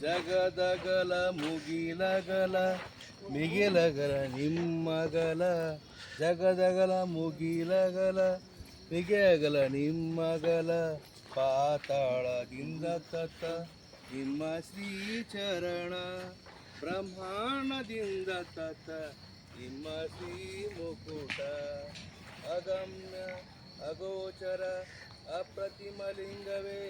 ಜಗದಗಲ ಮುಗಿಲಗಲ, ಮಿಗಿಲಗಲ ನಿಮ್ಮಗಲ. ಜಗದಗಲ ಮುಗಿಲಗಲ, ಮಿಗಿಲಗಲ ನಿಮ್ಮಗಲ. ಪಾತಾಳದಿಂದ ತತ್ತ ನಿಮ್ಮ ಶ್ರೀಚರಣ ಬ್ರಹ್ಮಾಂಡದಿಂದ ತತ್ತ ನಿಮ್ಮ ಶ್ರೀ ಮುಕುಟ. ಅಗಮ್ಯ ಅಗೋಚರ ಅಪ್ರತಿಮಲಿಂಗವೇ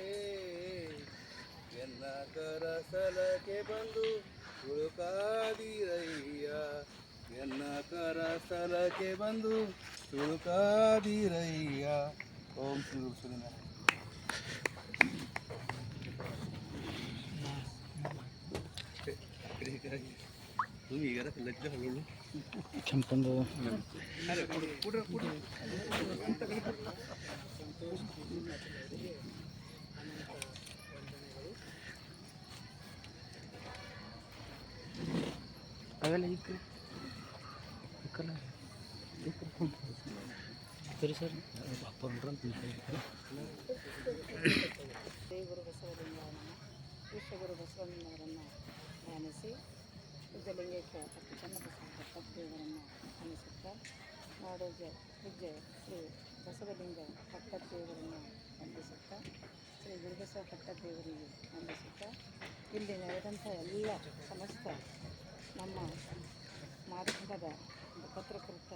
ಎನ್ನ ಕರಸಲಕ್ಕೆ ಸಲಕೆ ಬಂದು ತುಳುಕಾದಿರಯ್ಯ ಎನ್ನ ಕರಸಲಕ್ಕೆ ಸಲಕೆ ಬಂದು ತುಳುಕಾದಿರಯ್ಯ ಓಂ ಶ್ರೀ ಹಗಳು ಕೆಂಪಂದು ಅವೆಲ್ಲ ಈ ಕಡೆ. ಈ ಕಡೆ. ಈ ಕಡೆ ಸರಿ ಸರ್. ಅಪ್ಪ ಅಂತ ಶ್ರೀ ಗುರು ಬಸವಲಿಂಗನನ್ನು ವಿಶ್ವಗುರು ಬಸವಣ್ಣನವರನ್ನು ಧ್ಯಾನಿಸಿ ಸಿದ್ಧಲಿಂಗಕ್ಕೆ ಮತ್ತು ಚನ್ನಬಸವ ಪಟ್ಟದೇವರನ್ನು ಧ್ಯಾನಿಸುತ್ತಾ ನಾಡೋಜ ಪೂಜೆ ಶ್ರೀ ಬಸವಲಿಂಗ ಪಟ್ಟದೇವರನ್ನು ವಂದಿಸುತ್ತಾ ಶ್ರೀ ಗುರುಬಸವ ಪಟ್ಟದೇವರಿಗೆ ವಂದಿಸುತ್ತಾ ಇಲ್ಲಿ ನಡೆದಂಥ ಎಲ್ಲ ಸಮಸ್ತ ನಮ್ಮ ಮಾಧ್ಯಮದ ಪತ್ರಕರ್ತ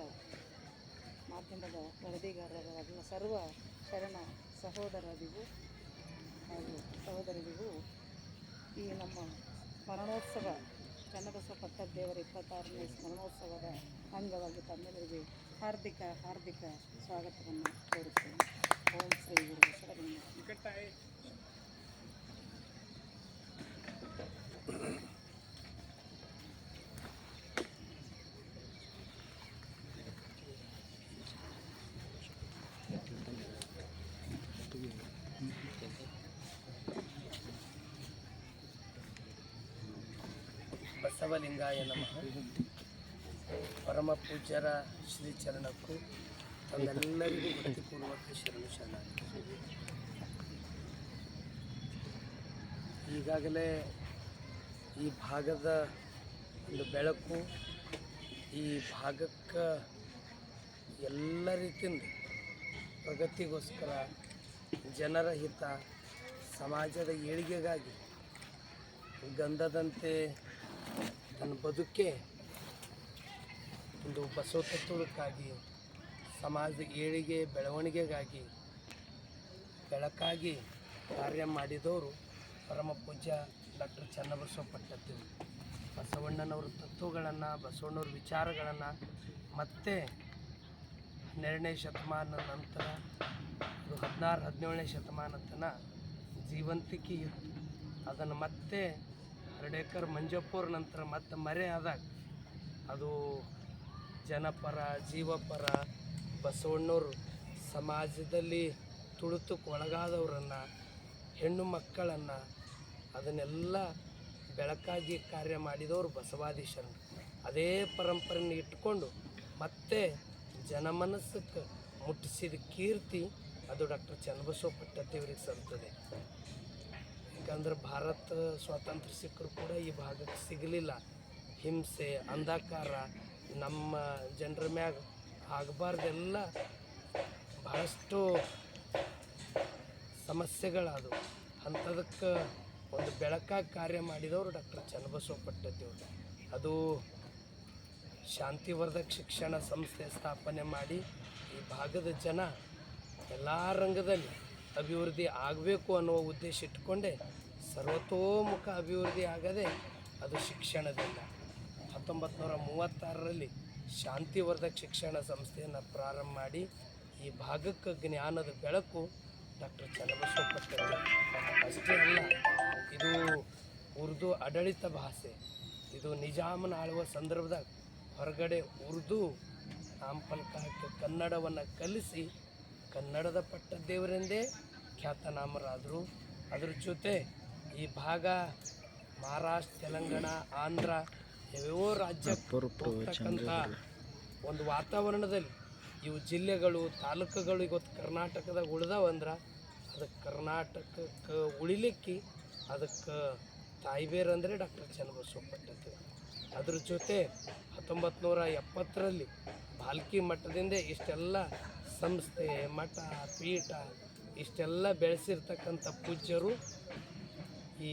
ಮಾಧ್ಯಮದ ವರದಿಗಾರರಾದ ಸರ್ವ ಶರಣ ಸಹೋದರರಿಗೂ ಹಾಗೂ ಸಹೋದರಿಗೂ ಈ ನಮ್ಮ ಸ್ಮರಣೋತ್ಸವ ಚನ್ನಬಸವ ಪಟ್ಟದೇವರ ಇಪ್ಪತ್ತಾರನೇ ಸ್ಮರಣೋತ್ಸವದ ಅಂಗವಾಗಿ ತಮ್ಮೆಲ್ಲರಿಗೆ ಹಾರ್ದಿಕ ಹಾರ್ದಿಕ ಸ್ವಾಗತವನ್ನು ಕೋರುತ್ತೇನೆ. ಓಂ ಶ್ರೀ ಗುರು ಬಸವಲಿಂಗ ಬಸವಲಿಂಗಾಯ ನಮಃ. ಪರಮ ಪೂಜ್ಯರ ಶ್ರೀ ಚರಣಕ್ಕೂ ತಮ್ಮೆಲ್ಲರಿಗೂ ಭಕ್ತಿಪೂರ್ವಕ ಶರಣ ಶರಣ ಈಗಾಗಲೇ ಈ ಭಾಗದ ಒಂದು ಬೆಳಕು, ಈ ಭಾಗಕ್ಕೆ ಎಲ್ಲ ರೀತಿಯಿಂದ ಪ್ರಗತಿಗೋಸ್ಕರ ಜನರ ಹಿತ, ಸಮಾಜದ ಏಳಿಗೆಗಾಗಿ ಗಂಧದಂತೆ ತನ್ನ ಬದುಕೆ ಒಂದು ಬಸವ ತತ್ವಕ್ಕಾಗಿ ಸಮಾಜದ ಏಳಿಗೆ, ಬೆಳವಣಿಗೆಗಾಗಿ, ಬೆಳಕಾಗಿ ಕಾರ್ಯ ಮಾಡಿದವರು ಪರಮ ಪೂಜ್ಯ ಡಾಕ್ಟರ್ ಚನ್ನಬಸವ ಬಸವಣ್ಣನವರ ಬಸವಣ್ಣನವ್ರ ತತ್ವಗಳನ್ನು ಬಸವಣ್ಣವ್ರ ವಿಚಾರಗಳನ್ನು ಮತ್ತೆ ಹನ್ನೆರಡನೇ ಶತಮಾನದ ನಂತರ, ಅದು ಹದಿನಾರು, ಹದಿನೇಳನೇ ಶತಮಾನ ತನಕ ಜೀವಂತಿಕೆ ಇತ್ತು ಅದನ್ನು ಮತ್ತೆ ಹರ್ಡೇಕರ್ ಮಂಜಪ್ಪವ್ರ ನಂತರ ಮತ್ತೆ ಮರೆ ಆದಾಗ ಅದು ಜನಪರ, ಜೀವಪರ, ಬಸವಣ್ಣವರು ಸಮಾಜದಲ್ಲಿ ತುಳಿತಕ್ಕೆ ಒಳಗಾದವರನ್ನು, ಹೆಣ್ಣು ಮಕ್ಕಳನ್ನು ಅದನ್ನೆಲ್ಲ ಬೆಳಕಾಗಿ ಕಾರ್ಯ ಮಾಡಿದವರು ಬಸವಾದಿ ಶರಣರು ಅದೇ ಪರಂಪರೆಯನ್ನು ಇಟ್ಕೊಂಡು ಮತ್ತೆ ಜನಮನಸ್ಸಕ್ಕೆ ಮುಟ್ಟಿಸಿದ ಕೀರ್ತಿ ಅದು ಡಾಕ್ಟರ್ ಚನ್ನಬಸವ ಪಟ್ಟದೇವರಿಗೆ ಸಲ್ತದೆ ಯಾಕಂದ್ರೆ ಭಾರತ ಸ್ವಾತಂತ್ರ್ಯ ಸಿಕ್ಕರು ಕೂಡ ಈ ಭಾಗಕ್ಕೆ ಸಿಗಲಿಲ್ಲ. ಹಿಂಸೆ, ಅಂಧಕಾರ, ನಮ್ಮ ಜನರ ಮ್ಯಾಗ ಆಗಬಾರ್ದೆಲ್ಲ ಭಾಳಷ್ಟು ಸಮಸ್ಯೆಗಳಾದವು. ಅಂಥದಕ್ಕೆ ಒಂದು ಬೆಳಕಾಗಿ ಕಾರ್ಯ ಮಾಡಿದವರು ಡಾಕ್ಟರ್ ಚನ್ನಬಸವ ಪಟ್ಟದೇವರು ಅದು ಶಾಂತಿವರ್ಧಕ ಶಿಕ್ಷಣ ಸಂಸ್ಥೆ ಸ್ಥಾಪನೆ ಮಾಡಿ ಈ ಭಾಗದ ಜನ ಎಲ್ಲ ರಂಗದಲ್ಲಿ ಅಭಿವೃದ್ಧಿ ಆಗಬೇಕು ಅನ್ನುವ ಉದ್ದೇಶ ಇಟ್ಟುಕೊಂಡೆ ಸರ್ವತೋಮುಖ ಅಭಿವೃದ್ಧಿ ಆಗದೆ ಅದು ಶಿಕ್ಷಣದಿಂದ. ಹತ್ತೊಂಬತ್ತು ನೂರ ಮೂವತ್ತಾರರಲ್ಲಿ ಶಾಂತಿವರ್ಧಕ ಶಿಕ್ಷಣ ಸಂಸ್ಥೆಯನ್ನು ಪ್ರಾರಂಭ ಮಾಡಿ ಈ ಭಾಗಕ್ಕೆ ಜ್ಞಾನದ ಬೆಳಕು ಡಾಕ್ಟರ್ ಚನ್ನಬಸವ ಪಟ್ಟದೇವರು ಅಷ್ಟೇ ಅಲ್ಲ, ಇದು ಉರ್ದು ಆಡಳಿತ ಭಾಷೆ, ಇದು ನಿಜಾಮನ ಆಳುವ ಸಂದರ್ಭದಾಗ ಹೊರಗಡೆ ಉರ್ದು ನಾಮಫಲಕಕ್ಕೆ ಕನ್ನಡವನ್ನು ಕಲಿಸಿ ಕನ್ನಡದ ಪಟ್ಟದೇವರೆಂದೇ ಖ್ಯಾತನಾಮರಾದರು ಅದ್ರ ಜೊತೆ ಈ ಭಾಗ ಮಹಾರಾಷ್ಟ್ರ ತೆಲಂಗಾಣ ಆಂಧ್ರ ಯಾವ್ಯಾವ ರಾಜ್ಯಕ್ಕಂಥ ಒಂದು ವಾತಾವರಣದಲ್ಲಿ ಇವು ಜಿಲ್ಲೆಗಳು ತಾಲೂಕುಗಳು ಇವತ್ತು ಕರ್ನಾಟಕದಾಗ ಉಳಿದಾವಂದ್ರೆ ಅದಕ್ಕೆ ಕರ್ನಾಟಕಕ್ಕೆ ಉಳಿಲಿಕ್ಕೆ ಅದಕ್ಕೆ ತಾಯಿಬೇರು ಅಂದರೆ ಡಾಕ್ಟರ್ ಚನ್ನಬಸವ ಅದ್ರ ಜೊತೆ ಹತ್ತೊಂಬತ್ತು ನೂರ ಎಪ್ಪತ್ತರಲ್ಲಿ ಬಾಲ್ಕಿ ಮಠದಿಂದ ಇಷ್ಟೆಲ್ಲ ಸಂಸ್ಥೆ ಮಠ ಪೀಠ ಇಷ್ಟೆಲ್ಲ ಬೆಳೆಸಿರ್ತಕ್ಕಂಥ ಪೂಜ್ಯರು ಈ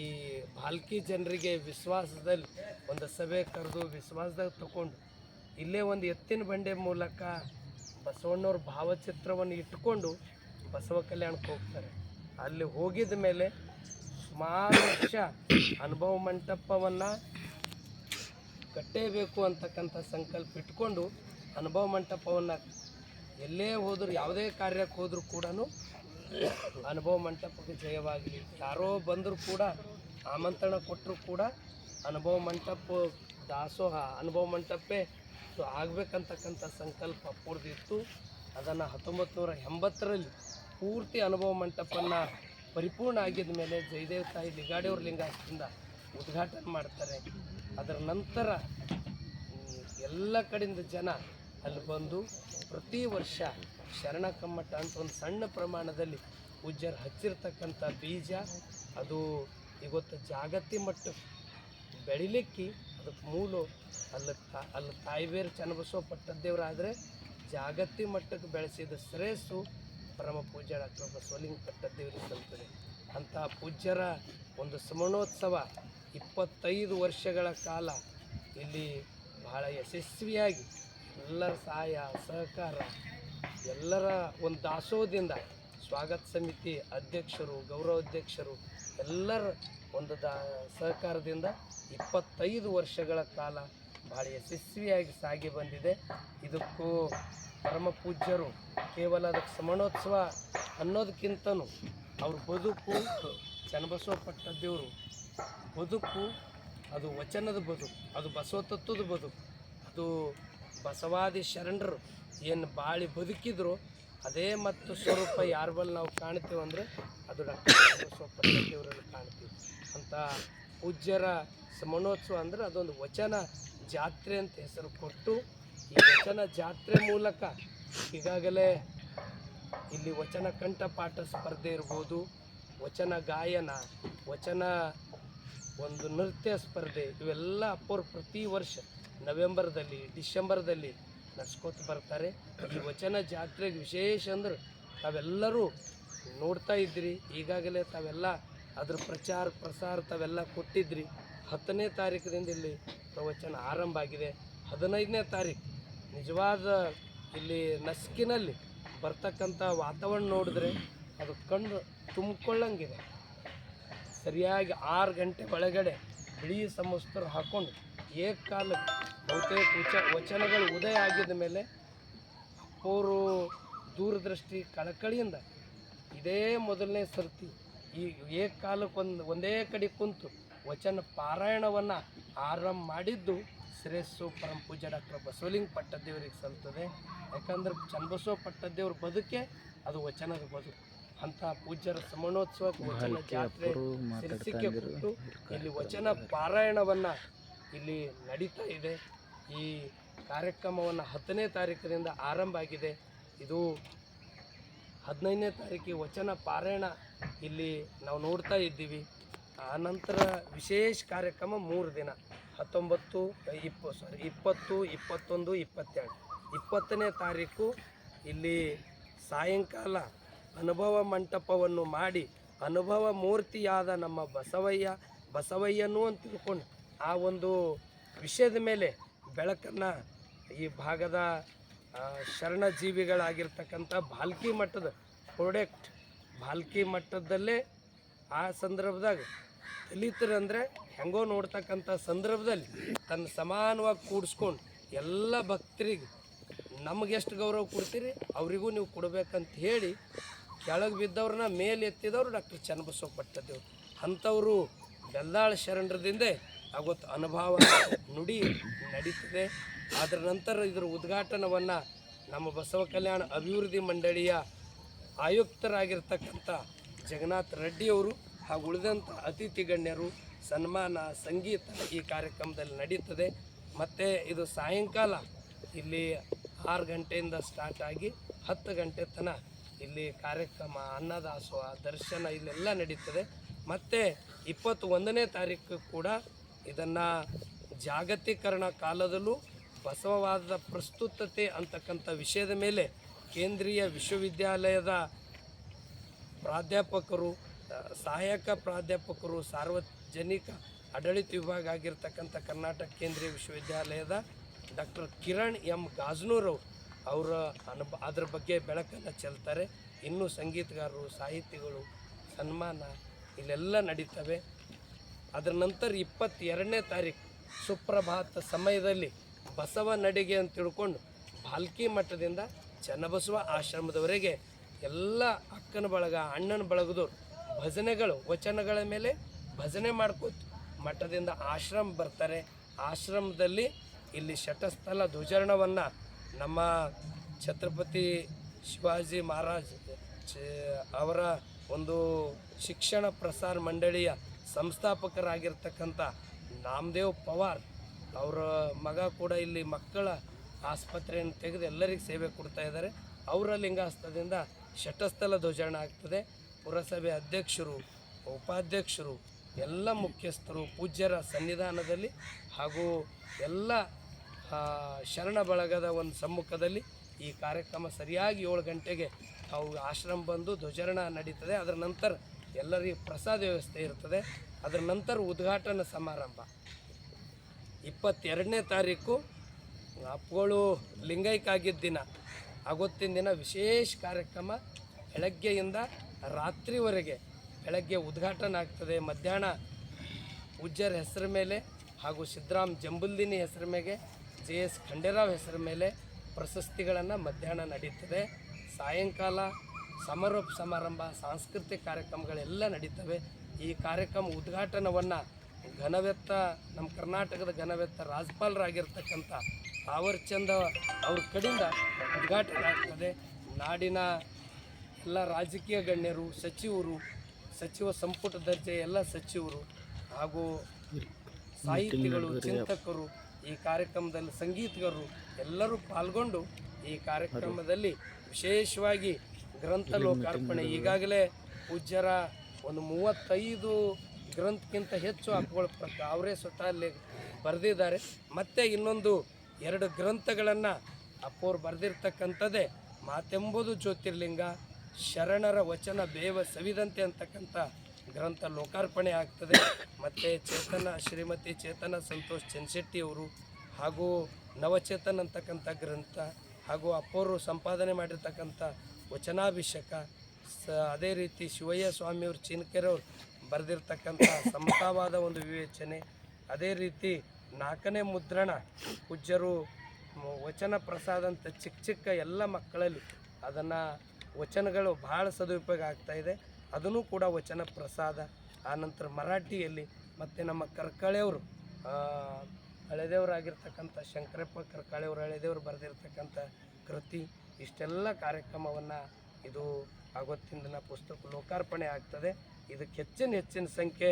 ಭಾಲ್ಕಿ ಜನರಿಗೆ ವಿಶ್ವಾಸದಲ್ಲಿ ಒಂದು ಸಭೆ ಕರೆದು ವಿಶ್ವಾಸದಾಗ ತಗೊಂಡು ಇಲ್ಲೇ ಒಂದು ಎತ್ತಿನ ಬಂಡೆ ಮೂಲಕ ಬಸವಣ್ಣವ್ರ ಭಾವಚಿತ್ರವನ್ನು ಇಟ್ಕೊಂಡು ಬಸವ ಕಲ್ಯಾಣಕ್ಕೆ ಹೋಗ್ತಾರೆ. ಅಲ್ಲಿ ಹೋಗಿದ ಮೇಲೆ ಸುಮಾರು ವರ್ಷ ಅನುಭವ ಮಂಟಪವನ್ನು ಕಟ್ಟೇಬೇಕು ಅಂತಕ್ಕಂಥ ಸಂಕಲ್ಪ ಇಟ್ಕೊಂಡು ಅನುಭವ ಮಂಟಪವನ್ನು ಎಲ್ಲೇ ಹೋದರೂ ಯಾವುದೇ ಕಾರ್ಯಕ್ಕೆ ಹೋದರೂ ಕೂಡ ಅನುಭವ ಮಂಟಪಕ್ಕೆ ಜಯವಾಗಲಿ. ಯಾರೋ ಬಂದರೂ ಕೂಡ, ಆಮಂತ್ರಣ ಕೊಟ್ಟರು ಕೂಡ ಅನುಭವ ಮಂಟಪ ದಾಸೋಹ ಅನುಭವ ಮಂಟಪೇ ಆಗಬೇಕಂತಕ್ಕಂಥ ಸಂಕಲ್ಪ ಪೂರ್ದಿತ್ತು ಅದನ್ನು ಹತ್ತೊಂಬತ್ತು ನೂರ ಎಂಬತ್ತರಲ್ಲಿ ಪೂರ್ತಿ ಅನುಭವ ಮಂಟಪನ ಪರಿಪೂರ್ಣ ಆಗಿದ ಮೇಲೆ ಜಯದೇವ ತಾಯಿ ಲಿಗಾಡಿಯವ್ರ ಲಿಂಗಾಯತದಿಂದ ಉದ್ಘಾಟನೆ ಮಾಡ್ತಾರೆ. ಅದರ ನಂತರ ಎಲ್ಲ ಕಡೆಯಿಂದ ಜನ ಅಲ್ಲಿ ಬಂದು ಪ್ರತಿ ವರ್ಷ ಶರಣ ಕಮ್ಮಟ ಅಂತ ಒಂದು ಸಣ್ಣ ಪ್ರಮಾಣದಲ್ಲಿ ಪೂಜ್ಯರು ಹಚ್ಚಿರ್ತಕ್ಕಂಥ ಬೀಜ, ಅದು ಇವತ್ತು ಜಾಗತಿ ಮಟ್ಟ ಬೆಳಿಲಿಕ್ಕೆ ಅದಕ್ಕೆ ಮೂಲ ಅಲ್ಲಿ ತಾ, ಅಲ್ಲಿ ತಾಯಿಬೇರು ಚನ್ನಬಸವ ಪಟ್ಟದ್ದೇವರಾದರೆ ಜಾಗತಿ ಮಟ್ಟಕ್ಕೆ ಬೆಳೆಸಿದ ಶ್ರೇಯಸ್ಸು ಪರಮ ಪೂಜ್ಯ ಡಾಕ್ಟರ್ ಬಸವಲಿಂಗ ಪಟ್ಟದ್ದೇವರಿಗೆ ಸಲ್ತದೆ ಅಂತಹ ಪೂಜ್ಯರ ಒಂದು ಸ್ಮರಣೋತ್ಸವ ಇಪ್ಪತ್ತೈದು ವರ್ಷಗಳ ಕಾಲ ಇಲ್ಲಿ ಬಹಳ ಯಶಸ್ವಿಯಾಗಿ ಎಲ್ಲರ ಸಹಾಯ, ಸಹಕಾರ, ಎಲ್ಲರ ಒಂದು ದಾಸೋಹದಿಂದ ಸ್ವಾಗತ ಸಮಿತಿ ಅಧ್ಯಕ್ಷರು, ಗೌರವಾಧ್ಯಕ್ಷರು ಎಲ್ಲರ ಒಂದು ದಾ ಸಹಕಾರದಿಂದ ಇಪ್ಪತ್ತೈದು ವರ್ಷಗಳ ಕಾಲ ಭಾಳ ಯಶಸ್ವಿಯಾಗಿ ಸಾಗಿ ಬಂದಿದೆ. ಇದಕ್ಕೂ ಪರಮ ಪೂಜ್ಯರು ಕೇವಲ ಅದಕ್ಕೆ ಸಮಣೋತ್ಸವ ಅನ್ನೋದಕ್ಕಿಂತನೂ ಅವ್ರ ಬದುಕು ಚನ್ನಬಸವ ಪಟ್ಟದೇವರು ಬದುಕು, ಅದು ವಚನದ ಬದುಕು, ಅದು ಬಸವ ತತ್ವದ ಬದುಕು, ಅದು ಬಸವಾದಿ ಶರಣರು ಏನು ಬಾಳಿ ಬದುಕಿದ್ರು, ಅದೇ ಮತ್ತು ಸ್ವರೂಪ ಯಾರ ಬಲ್ಲಿ ನಾವು ಕಾಣ್ತೀವಿ ಅಂದರೆ ಅದು ಡಾಕ್ಟರ್ ಬಸವ ಪಟ್ಟದೇವರಲ್ಲಿ ಕಾಣ್ತೀವಿ. ಅಂತ ಪೂಜ್ಯರ ಸಮಣೋತ್ಸವ ಅಂದರೆ ಅದೊಂದು ವಚನ ಜಾತ್ರೆ ಅಂತ ಹೆಸರು ಕೊಟ್ಟು, ಈ ವಚನ ಜಾತ್ರೆ ಮೂಲಕ ಈಗಾಗಲೇ ಇಲ್ಲಿ ವಚನ ಕಂಠಪಾಠ ಸ್ಪರ್ಧೆ ಇರ್ಬೋದು, ವಚನ ಗಾಯನ, ವಚನ ಒಂದು ನೃತ್ಯ ಸ್ಪರ್ಧೆ, ಇವೆಲ್ಲ ಅಪ್ಪರು ಪ್ರತಿ ವರ್ಷ ನವೆಂಬರ್ದಲ್ಲಿ, ಡಿಸೆಂಬರ್ದಲ್ಲಿ ನಡ್ಸ್ಕೊತ ಬರ್ತಾರೆ. ಈ ವಚನ ಜಾತ್ರೆಗೆ ವಿಶೇಷ ಅಂದ್ರೆ ತಾವೆಲ್ಲರೂ ನೋಡ್ತಾ ಇದ್ರಿ ಈಗಾಗಲೇ ತಾವೆಲ್ಲ ಅದ್ರ ಪ್ರಚಾರ ಪ್ರಸಾರ ತಾವೆಲ್ಲ ಕೊಟ್ಟಿದ್ರಿ ಹತ್ತನೇ ತಾರೀಕಿನಿಂದ ಇಲ್ಲಿ ಪ್ರವಚನ ಆರಂಭ ಆಗಿದೆ. ಹದಿನೈದನೇ ತಾರೀಕು ನಿಜವಾದ ಇಲ್ಲಿ ನಸ್ಕಿನಲ್ಲಿ ಬರ್ತಕ್ಕಂಥ ವಾತಾವರಣ ನೋಡಿದ್ರೆ ಅದು ಕಣ್ಣು ತುಂಬಿಕೊಳ್ಳಂಗಿದೆ. ಸರಿಯಾಗಿ ಆರು ಗಂಟೆ ಒಳಗಡೆ ಬಿಳಿ ಸಮಸ್ತರು ಹಾಕೊಂಡು ಏಕಕಾಲ ಬಹುತೇಕ ವಚ ವಚನಗಳು ಉದಯ ಆಗಿದ ಮೇಲೆ ಅವರು ದೂರದೃಷ್ಟಿ ಕಳಕಳಿಯಿಂದ ಇದೇ ಮೊದಲನೇ ಸರ್ತಿ ಈ ಏಕಕಾಲಕ್ಕೊಂದು ಒಂದೇ ಕಡೆ ಕುಂತು ವಚನ ಪಾರಾಯಣವನ್ನು ಆರಂಭ ಮಾಡಿದ್ದು ಶ್ರೇಯಸ್ಸು ಪರಂ ಪೂಜ್ಯ ಡಾಕ್ಟರ್ ಬಸವಲಿಂಗ ಪಟ್ಟದೇವರಿಗೆ ಸಲ್ತದೆ ಯಾಕಂದ್ರೆ ಚನ್ನಬಸವ ಪಟ್ಟದೇವ್ರ ಬದುಕೆ ಅದು ವಚನದ ಬದುಕು. ಅಂತ ಪೂಜ್ಯರ ಸಮಣೋತ್ಸವ ವಚನ ಜಾತ್ರೆ ಇಲ್ಲಿ ವಚನ ಪಾರಾಯಣವನ್ನು ಇಲ್ಲಿ ನಡೀತಾ ಇದೆ. ಈ ಕಾರ್ಯಕ್ರಮವನ್ನು ಹತ್ತನೇ ತಾರೀಕಿನಿಂದ ಆರಂಭ ಆಗಿದೆ. ಇದು ಹದಿನೈದನೇ ತಾರೀಕಿಗೆ ವಚನ ಪಾರಾಯಣ ಇಲ್ಲಿ ನಾವು ನೋಡ್ತಾ ಇದ್ದೀವಿ. ಆನಂತರ ವಿಶೇಷ ಕಾರ್ಯಕ್ರಮ ಮೂರು ದಿನ, ಹತ್ತೊಂಬತ್ತು ಇಪ್ಪ ಸಾರಿ ಇಪ್ಪತ್ತು, ಇಪ್ಪತ್ತೊಂದು, ಇಪ್ಪತ್ತೆರಡು. ಇಪ್ಪತ್ತನೇ ತಾರೀಕು ಇಲ್ಲಿ ಸಾಯಂಕಾಲ ಅನುಭವ ಮಂಟಪವನ್ನು ಮಾಡಿ ಅನುಭವ ಮೂರ್ತಿಯಾದ ನಮ್ಮ ಬಸವಯ್ಯ, ಬಸವಯ್ಯನು ಅಂತ ತಿಳ್ಕೊಂಡು ಆ ಒಂದು ವಿಷಯದ ಮೇಲೆ ಬೆಳಕನ್ನು ಈ ಭಾಗದ ಶರಣ ಶರಣಜೀವಿಗಳಾಗಿರ್ತಕ್ಕಂಥ ಭಾಲ್ಕಿ ಮಠದ ಪ್ರೊಡೆಕ್ಟ್ ಭಾಲ್ಕಿ ಮಟ್ಟದಲ್ಲೇ ಆ ಸಂದರ್ಭದಾಗ ದಲಿತರಂದರೆ ಹೆಂಗೋ ನೋಡ್ತಕ್ಕಂಥ ಸಂದರ್ಭದಲ್ಲಿ ತನ್ನ ಸಮಾನವಾಗಿ ಕೂಡಿಸ್ಕೊಂಡು ಎಲ್ಲ ಭಕ್ತರಿಗೆ ನಮಗೆಷ್ಟು ಗೌರವ ಕೊಡ್ತೀರಿ? ಅವರಿಗೂ ನೀವು ಕೊಡಬೇಕಂತ ಹೇಳಿ ಕೆಳಗೆ ಬಿದ್ದವ್ರನ್ನ ಮೇಲೆ ಎತ್ತಿದವರು ಡಾಕ್ಟರ್ ಚನ್ನಬಸವ ಪಟ್ಟದೇವ್ರು ಅಂಥವರು ಬೆಲ್ಲಾಳ ಶರಣರದಿಂದೇ ಆಗೊತ್ತು ಅನುಭವ ನುಡಿ ನಡೀತದೆ. ಅದರ ನಂತರ ಇದರ ಉದ್ಘಾಟನವನ್ನು ನಮ್ಮ ಬಸವ ಕಲ್ಯಾಣ ಅಭಿವೃದ್ಧಿ ಮಂಡಳಿಯ ಆಯುಕ್ತರಾಗಿರ್ತಕ್ಕಂಥ ಜಗನ್ನಾಥ್ ರೆಡ್ಡಿಯವರು ಹಾಗೂ ಉಳಿದಂಥ ಅತಿಥಿ ಗಣ್ಯರು ಸನ್ಮಾನ ಸಂಗೀತ ಈ ಕಾರ್ಯಕ್ರಮದಲ್ಲಿ ನಡೀತದೆ. ಮತ್ತು ಇದು ಸಾಯಂಕಾಲ ಇಲ್ಲಿ ಆರು ಗಂಟೆಯಿಂದ ಸ್ಟಾರ್ಟ್ ಆಗಿ ಹತ್ತು ಗಂಟೆ ತನಕ ಇಲ್ಲಿ ಕಾರ್ಯಕ್ರಮ, ಅನ್ನದಾಸೋಹ, ದರ್ಶನ ಇಲ್ಲೆಲ್ಲ ನಡೀತದೆ. ಮತ್ತು ಇಪ್ಪತ್ತು ಒಂದನೇ ತಾರೀಕು ಕೂಡ ಇದನ್ನು ಜಾಗತೀಕರಣ ಕಾಲದಲ್ಲೂ ಬಸವವಾದದ ಪ್ರಸ್ತುತತೆ ಅಂತಕ್ಕಂಥ ವಿಷಯದ ಮೇಲೆ ಕೇಂದ್ರೀಯ ವಿಶ್ವವಿದ್ಯಾಲಯದ ಪ್ರಾಧ್ಯಾಪಕರು ಸಹಾಯಕ ಪ್ರಾಧ್ಯಾಪಕರು, ಸಾರ್ವಜನಿಕ ಆಡಳಿತ ವಿಭಾಗ ಆಗಿರ್ತಕ್ಕಂಥ ಕರ್ನಾಟಕ ಕೇಂದ್ರೀಯ ವಿಶ್ವವಿದ್ಯಾಲಯದ ಡಾಕ್ಟರ್ ಕಿರಣ್ ಎಂ ಗಾಜ್ನೂರ್ ಅವರು, ಅವರ ಅನುಭ, ಅದ್ರ ಬಗ್ಗೆ ಬೆಳಕನ್ನು ಚೆಲ್ತಾರೆ. ಇನ್ನೂ ಸಂಗೀತಗಾರರು, ಸಾಹಿತಿಗಳು ಸನ್ಮಾನ ಇಲ್ಲೆಲ್ಲ ನಡೀತವೆ. ಅದರ ನಂತರ ಇಪ್ಪತ್ತೆರಡನೇ ತಾರೀಕು ಸುಪ್ರಭಾತ ಸಮಯದಲ್ಲಿ ಬಸವ ನಡಿಗೆ ಅಂತ ತಿಳ್ಕೊಂಡು ಭಾಲ್ಕಿ ಮಠದಿಂದ ಚನ್ನಬಸವ ಆಶ್ರಮದವರೆಗೆ ಎಲ್ಲ ಅಕ್ಕನ ಬಳಗ, ಅಣ್ಣನ ಬಳಗದವ್ರು ಭಜನೆಗಳು, ವಚನಗಳ ಮೇಲೆ ಭಜನೆ ಮಾಡ್ಕೋತು ಮಠದಿಂದ ಆಶ್ರಮ ಬರ್ತಾರೆ. ಆಶ್ರಮದಲ್ಲಿ ಇಲ್ಲಿ ಶಟಸ್ಥಲ ಧ್ವಜರಣವನ್ನು ನಮ್ಮ ಛತ್ರಪತಿ ಶಿವಾಜಿ ಮಹಾರಾಜ್ ಅವರ ಒಂದು ಶಿಕ್ಷಣ ಪ್ರಸಾರ ಮಂಡಳಿಯ ಸಂಸ್ಥಾಪಕರಾಗಿರ್ತಕ್ಕಂಥ ನಾಮದೇವ್ ಪವಾರ್ ಅವರ ಮಗ ಕೂಡ ಇಲ್ಲಿ ಮಕ್ಕಳ ಆಸ್ಪತ್ರೆಯನ್ನು ತೆಗೆದು ಎಲ್ಲರಿಗೂ ಸೇವೆ ಕೊಡ್ತಾ ಇದ್ದಾರೆ. ಅವರ ಲಿಂಗಾಸ್ತದಿಂದ ಶಟಸ್ಥಲ ಧ್ವಜಾರಣ ಆಗ್ತದೆ. ಪುರಸಭೆ ಅಧ್ಯಕ್ಷರು, ಉಪಾಧ್ಯಕ್ಷರು, ಎಲ್ಲ ಮುಖ್ಯಸ್ಥರು, ಪೂಜ್ಯರ ಸನ್ನಿಧಾನದಲ್ಲಿ ಹಾಗೂ ಎಲ್ಲ ಶರಣ ಬಳಗದ ಒಂದು ಸಮ್ಮುಖದಲ್ಲಿ ಈ ಕಾರ್ಯಕ್ರಮ ಸರಿಯಾಗಿ ಏಳು ಗಂಟೆಗೆ ಅವು ಆಶ್ರಮ ಬಂದು ಧ್ವಜಾರಣ ನಡೀತದೆ. ಅದರ ನಂತರ ಎಲ್ಲರಿಗೂ ಪ್ರಸಾದ ವ್ಯವಸ್ಥೆ ಇರ್ತದೆ. ಅದರ ನಂತರ ಉದ್ಘಾಟನಾ ಸಮಾರಂಭ. ಇಪ್ಪತ್ತೆರಡನೇ ತಾರೀಕು ಅಪ್ಪಗಳು ಲಿಂಗೈಕ್ ಆಗಿದ್ದ ದಿನ. ಆಗೊತ್ತಿನ ದಿನ ವಿಶೇಷ ಕಾರ್ಯಕ್ರಮ. ಬೆಳಗ್ಗೆಯಿಂದ ರಾತ್ರಿವರೆಗೆ ಬೆಳಗ್ಗೆ ಉದ್ಘಾಟನೆ ಆಗ್ತದೆ. ಮಧ್ಯಾಹ್ನ ಪೂಜ್ಯರ ಹೆಸರ ಮೇಲೆ ಹಾಗೂ ಸಿದ್ದರಾಮ್ ಜಂಬುಲ್ದಿನಿ ಹೆಸರ ಮೇಲೆ, ಜೆ ಎಸ್ ಖಂಡೇರಾವ್ ಹೆಸರ ಮೇಲೆ ಪ್ರಶಸ್ತಿಗಳನ್ನು ಮಧ್ಯಾಹ್ನ ನಡೀತದೆ. ಸಾಯಂಕಾಲ ಸಮಾರೋಪ ಸಮಾರಂಭ, ಸಾಂಸ್ಕೃತಿಕ ಕಾರ್ಯಕ್ರಮಗಳೆಲ್ಲ ನಡೀತವೆ. ಈ ಕಾರ್ಯಕ್ರಮ ಉದ್ಘಾಟನವನ್ನು ಘನವೆತ್ತ ನಮ್ಮ ಕರ್ನಾಟಕದ ಘನವೆತ್ತ ರಾಜ್ಯಪಾಲರಾಗಿರ್ತಕ್ಕಂಥ ತಾವರ್ಚಂದ ಅವ್ರ ಕಡೆಯಿಂದ ಉದ್ಘಾಟನೆ ಆಗ್ತದೆ. ನಾಡಿನ ಎಲ್ಲ ರಾಜಕೀಯ ಗಣ್ಯರು, ಸಚಿವರು, ಸಚಿವ ಸಂಪುಟ ದರ್ಜೆ ಎಲ್ಲ ಸಚಿವರು ಹಾಗೂ ಸಾಹಿತಿಗಳು, ಚಿಂತಕರು, ಈ ಕಾರ್ಯಕ್ರಮದಲ್ಲಿ ಸಂಗೀತಗಾರರು ಎಲ್ಲರೂ ಪಾಲ್ಗೊಂಡು ಈ ಕಾರ್ಯಕ್ರಮದಲ್ಲಿ ವಿಶೇಷವಾಗಿ ಗ್ರಂಥ ಲೋಕಾರ್ಪಣೆ ಈಗಾಗಲೇ ಪೂಜ್ಯರ ಒಂದು ಮೂವತ್ತೈದು ಗ್ರಂಥಕ್ಕಿಂತ ಹೆಚ್ಚು ಹಕ್ಕುಗಳ ಪ್ರಕ ಅವರೇ ಸ್ವತಃ ಅಲ್ಲಿ ಬರೆದಿದ್ದಾರೆ. ಮತ್ತು ಇನ್ನೊಂದು ಎರಡು ಗ್ರಂಥಗಳನ್ನು ಅಪ್ಪೋರು ಬರೆದಿರ್ತಕ್ಕಂಥದ್ದೇ ಮಾತೆಂಬುದು ಜ್ಯೋತಿರ್ಲಿಂಗ, ಶರಣರ ವಚನ ಬೇವ ಸವಿದಂತೆ ಅಂತಕ್ಕಂಥ ಗ್ರಂಥ ಲೋಕಾರ್ಪಣೆ ಆಗ್ತದೆ. ಮತ್ತು ಚೇತನ, ಶ್ರೀಮತಿ ಚೇತನ ಸಂತೋಷ್ ಚನ್ಶೆಟ್ಟಿ ಅವರು ಹಾಗೂ ನವಚೇತನ್ ಅಂತಕ್ಕಂಥ ಗ್ರಂಥ ಹಾಗೂ ಅಪ್ಪೋರು ಸಂಪಾದನೆ ಮಾಡಿರ್ತಕ್ಕಂಥ ವಚನಾಭಿಷೇಕ, ಸ, ಅದೇ ರೀತಿ ಶಿವಯ್ಯ ಸ್ವಾಮಿಯವರು ಚೀನಕೆರವ್ರು ಬರೆದಿರ್ತಕ್ಕಂಥ ಸಮತಾವಾದ ಒಂದು ವಿವೇಚನೆ, ಅದೇ ರೀತಿ ನಾಲ್ಕನೇ ಮುದ್ರಣ, ಪೂಜ್ಯರು ವಚನ ಪ್ರಸಾದ ಅಂತ ಚಿಕ್ಕ ಚಿಕ್ಕ ಎಲ್ಲ ಮಕ್ಕಳಲ್ಲಿ ಅದನ್ನು ವಚನಗಳು ಭಾಳ ಸದುಪಯೋಗ ಆಗ್ತಾ ಇದೆ. ಅದನ್ನು ಕೂಡ ವಚನ ಪ್ರಸಾದ ಆನಂತರ ಮರಾಠಿಯಲ್ಲಿ ಮತ್ತು ನಮ್ಮ ಕರ್ಕಳೆಯವರು ಹಳೆದೇವರಾಗಿರ್ತಕ್ಕಂಥ ಶಂಕರಪ್ಪ ಕರ್ಕಾಳೆಯವರು ಹಳೆದೇವರು ಬರೆದಿರ್ತಕ್ಕಂಥ ಕೃತಿ ಇಷ್ಟೆಲ್ಲ ಕಾರ್ಯಕ್ರಮವನ್ನು ಇದು ಆವತ್ತಿನ ದಿನ ಪುಸ್ತಕ ಲೋಕಾರ್ಪಣೆ ಆಗ್ತದೆ. ಇದಕ್ಕೆ ಹೆಚ್ಚಿನ ಹೆಚ್ಚಿನ ಸಂಖ್ಯೆ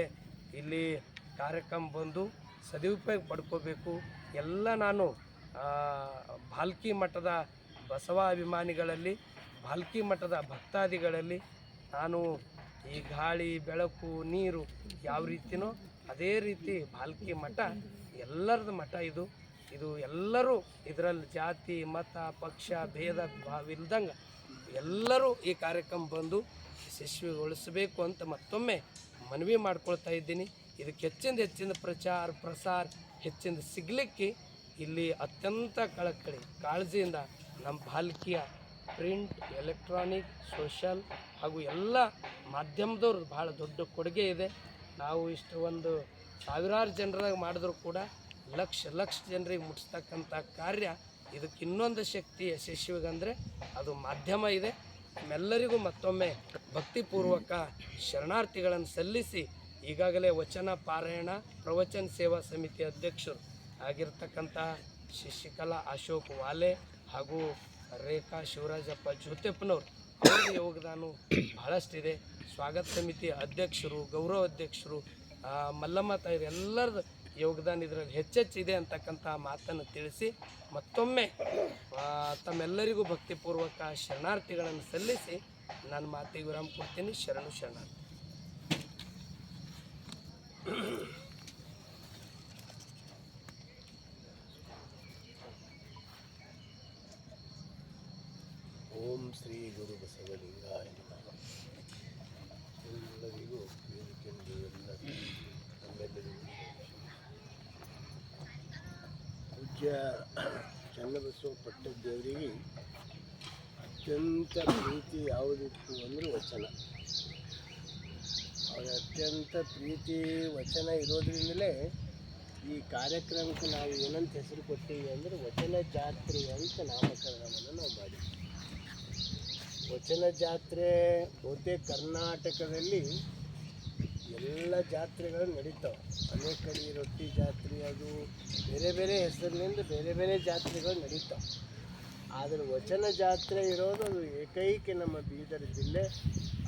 ಇಲ್ಲಿ ಕಾರ್ಯಕ್ರಮ ಬಂದು ಸದುಪಯೋಗ ಪಡ್ಕೋಬೇಕು. ಎಲ್ಲ ನಾನು ಭಾಲ್ಕಿ ಮಠದ ಬಸವ ಅಭಿಮಾನಿಗಳಲ್ಲಿ, ಭಾಲ್ಕಿ ಮಠದ ಭಕ್ತಾದಿಗಳಲ್ಲಿ ನಾನು ಈ ಗಾಳಿ, ಬೆಳಕು, ನೀರು ಯಾವ ರೀತಿನೋ ಅದೇ ರೀತಿ ಭಾಲ್ಕಿ ಮಠ ಎಲ್ಲರದ್ದು ಮಠ ಇದು. ಇದು ಎಲ್ಲರೂ ಇದರಲ್ಲಿ ಜಾತಿ, ಮತ, ಪಕ್ಷ, ಭೇದ ಭಾವಿಲ್ದಂಗೆ ಎಲ್ಲರೂ ಈ ಕಾರ್ಯಕ್ರಮ ಬಂದು ಯಶಸ್ವಿಗೊಳಿಸಬೇಕು ಅಂತ ಮತ್ತೊಮ್ಮೆ ಮನವಿ ಮಾಡ್ಕೊಳ್ತಾ ಇದ್ದೀನಿ. ಇದಕ್ಕೆ ಹೆಚ್ಚಿಂದ ಹೆಚ್ಚಿನ ಪ್ರಚಾರ, ಪ್ರಸಾರ ಹೆಚ್ಚಿನ ಸಿಗಲಿಕ್ಕೆ ಇಲ್ಲಿ ಅತ್ಯಂತ ಕಳಕಳಿ, ಕಾಳಜಿಯಿಂದ ನಮ್ಮ ಬಾಲ್ಕಿಯ ಪ್ರಿಂಟ್, ಎಲೆಕ್ಟ್ರಾನಿಕ್ ಸೋಷಲ್ ಹಾಗೂ ಎಲ್ಲ ಮಾಧ್ಯಮದವ್ರು ಭಾಳ ದೊಡ್ಡ ಕೊಡುಗೆ ಇದೆ. ನಾವು ಇಷ್ಟು ಒಂದು ಸಾವಿರಾರು ಜನರಾಗ ಮಾಡಿದ್ರು ಕೂಡ ಲಕ್ಷ ಲಕ್ಷ ಜನರಿಗೆ ಮುಟ್ಟಿಸ್ತಕ್ಕಂಥ ಕಾರ್ಯ ಇದಕ್ಕೆ ಇನ್ನೊಂದು ಶಕ್ತಿ ಯಶಸ್ವಿಗಂದರೆ ಅದು ಮಾಧ್ಯಮ ಇದೆ. ನಮ್ಮೆಲ್ಲರಿಗೂ ಮತ್ತೊಮ್ಮೆ ಭಕ್ತಿಪೂರ್ವಕ ಶರಣಾರ್ಥಿಗಳನ್ನು ಸಲ್ಲಿಸಿ ಈಗಾಗಲೇ ವಚನ ಪಾರಾಯಣ, ಪ್ರವಚನ ಸೇವಾ ಸಮಿತಿ ಅಧ್ಯಕ್ಷರು ಆಗಿರ್ತಕ್ಕಂಥ ಶಶಿಕಲಾ ಅಶೋಕ್ ವಾಲೆ ಹಾಗೂ ರೇಖಾ ಶಿವರಾಜಪ್ಪ ಜ್ಯೋತಿಪ್ಪನವರು ಅವ್ರಿಗೆ ಯೋಗದಾನ ಬಹಳಷ್ಟಿದೆ. ಸ್ವಾಗತ ಸಮಿತಿ ಅಧ್ಯಕ್ಷರು, ಗೌರವ ಅಧ್ಯಕ್ಷರು ಮಲ್ಲಮ್ಮ ತಾಯಿರು ಎಲ್ಲರದ್ದು ಯೋಗದಾನ ಇದರಲ್ಲಿ ಹೆಚ್ಚೆಚ್ಚಿದೆ ಅಂತಕ್ಕಂಥ ಮಾತನ್ನು ತಿಳಿಸಿ ಮತ್ತೊಮ್ಮೆ ತಮ್ಮೆಲ್ಲರಿಗೂ ಭಕ್ತಿಪೂರ್ವಕ ಶರಣಾರ್ಥಿಗಳನ್ನು ಸಲ್ಲಿಸಿ ನನ್ನ ಮಾತಿಗೆ ವಿರಾಮ ಕೊಡ್ತೀನಿ. ಶರಣು ಶರಣಾರ್ಥಿ. ಓಂ ಶ್ರೀ ಗುರು ಬಸವಲಿಂಗಾಯ ನಮಃ ಎಲ್ಲರಿಗೂ ವೇದಿಕೆಯಿಂದ ಎಲ್ಲ ನಮ್ಮೆಲ್ಲರಿಗೂ ಪೂಜ್ಯ ಚನ್ನಬಸವ ಪಟ್ಟದೇವರಿಗೆ ಅತ್ಯಂತ ಪ್ರೀತಿ ಯಾವುದಿತ್ತು ಅಂದರೆ ವಚನ. ಅವರ ಅತ್ಯಂತ ಪ್ರೀತಿ, ವಚನ ಇರೋದ್ರಿಂದಲೇ ಈ ಕಾರ್ಯಕ್ರಮಕ್ಕೆ ನಾವು ಏನಂತ ಹೆಸರು ಕೊಟ್ಟಿವಿ ಅಂದರೆ ವಚನ ಜಾತ್ರೆ ಅಂತ ನಾಮಕರಣವನ್ನು ನಾವು ಮಾಡಿದ್ವಿ. ವಚನ ಜಾತ್ರೆ, ಬಹುತೇಕ ಕರ್ನಾಟಕದಲ್ಲಿ ಎಲ್ಲ ಜಾತ್ರೆಗಳು ನಡೀತಾವೆ. ಅನೇಕ ಕಡೆ ರೊಟ್ಟಿ ಜಾತ್ರೆ, ಅದು ಬೇರೆ ಬೇರೆ ಹೆಸರಿನಿಂದ ಬೇರೆ ಬೇರೆ ಜಾತ್ರೆಗಳು ನಡೀತಾವೆ. ಆದರೆ ವಚನ ಜಾತ್ರೆ ಇರೋದು ಅದು ಏಕೈಕ ನಮ್ಮ ಬೀದರ್ ಜಿಲ್ಲೆ.